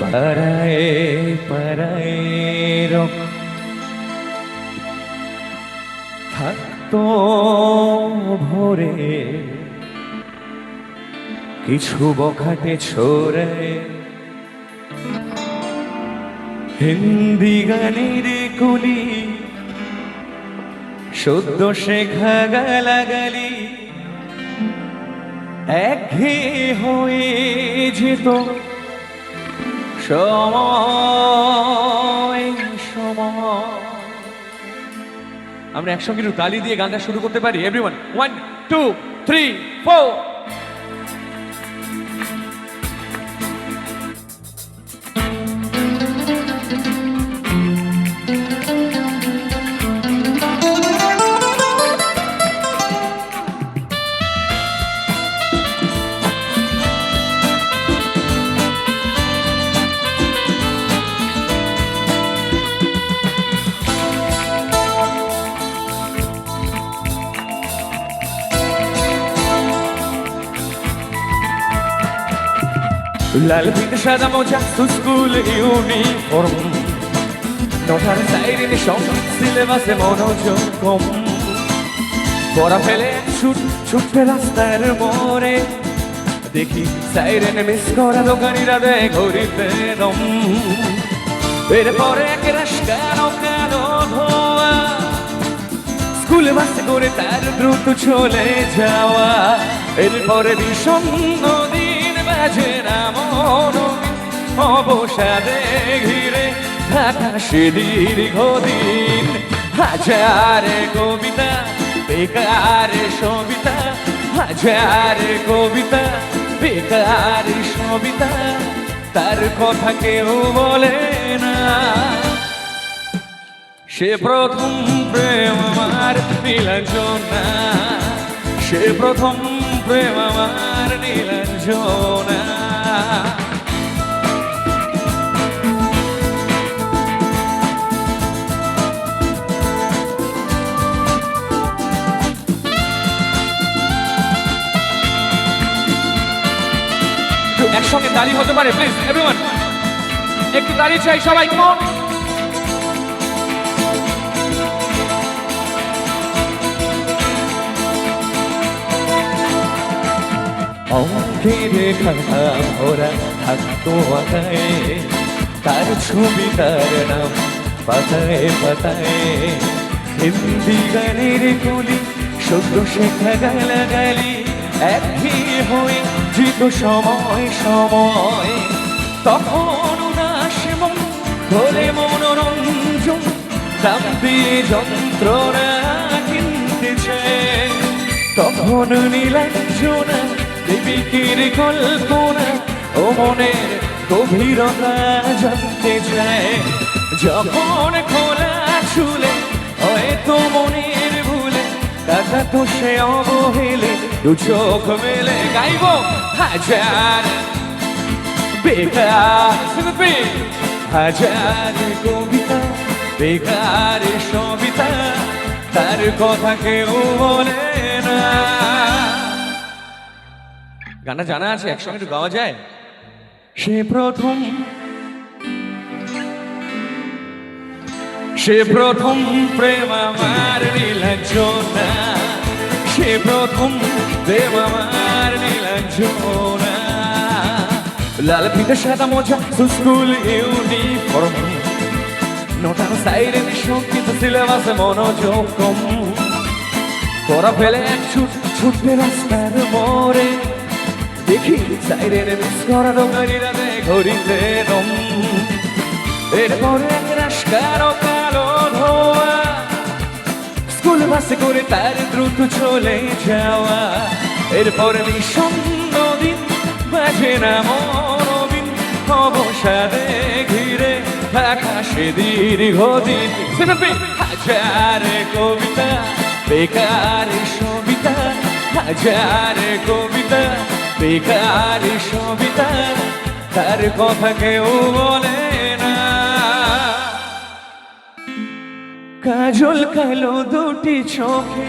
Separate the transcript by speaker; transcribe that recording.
Speaker 1: পারায় পারায় রক থাকতো ভোরে কিছু বখাটে ছোরে হিন্দি গানের কুলি সদ্য শেখা গালাগালি একঘেয়ে হয়ে যেত আমরা একসঙ্গে একটু তালি দিয়ে গানটা শুরু করতে পারি? Everyone one two three four লাল পিঠ সাদা মোজা, স্কুল ইউনিফর্ম। নটার সাইরেন সংগীত সিলেবাসে মনোযোগ কম পড়া ফেলে ছুট, ছুটতে রাস্তার মোড়ে। দেখি সাইরেন মিস করা দোকানিরা দেয় ঘড়িতে দম। এরপরে এক রাস কালো কালো ধোয়া। স্কুল বাসে করে তার দ্রুত চলে যাওয়া। এরপরে বিষণ্ণ দিন বাজে না মন অবসাদে ঘিরে থাকা সে দীর্ঘদিন। হাজার কবিতা, বেকার সবিতা, হাজার কবিতা, বেকার সবিতা, তার কথা কেউ বলে না। সে প্রথম প্রেম আমার নীলাঞ্জনা সে প্রথম প্রেম আমার নীলাঞ্জনা একসঙ্গে তালি হতে পারে প্লিজ এভরিওয়ান একটু তালি চাই সবাই কম অঙ্কের খাতা ভরা থাকতো আঁকায় তার ছবি, তার নাম পাতায় পাতায়। হিন্দি গানের গুলি সদ্য শেখা গালাগালি একই হয়ে যেত সময় সময়। তখন উদাস মন বলে মনোরঞ্জন দাম দিয়ে যন্ত্রণা কিনতে চায়। তখন নীলাঞ্জনা দেবিকের কল্পনা ও মনের গভীরতা জানতে চায়। যখন খোলা চুলে হয়তো মনের ভুলে কাকা তো সে অবহেলে দু চোখ মেলে গাইব হাজার বেকার। হাজার কবিতা, বেকার সবিতা, তার কথা কেউ বলে না। গানটা জানা আছে একসঙ্গে একটু গাওয়া যায়? সে প্রথম সে প্রথম প্রেম আমার নীলাঞ্জনা সে প্রথম প্রেম আমার নীলাঞ্জনা লাল ফিতে সাদা মোজা স্কুল ইউনিফর্ম। নটার সাইরেন সংগীত সিলেবাসে মনোযোগ কম। পড়া ফেলে এক ছুট ছুটতে রাস্তার মোড়ে। দেখি সাইরেন মিস করা দোকানিরা ঘড়িতে দম এরপরে এক কালো ধোয়া স্কুল বাসে করে তার দ্রুত চলে যাওয়া এরপরে বিষণ্ণ দিন বাজে না মনোবিন অবসাদে ঘিরে থাকা সে দীর্ঘদিন হাজার কবিতা বেকার সবিতা হাজার কবিতা বেকার সবিতা তার কথা কেউ বলে না। কাজল কালো দুটি চোখে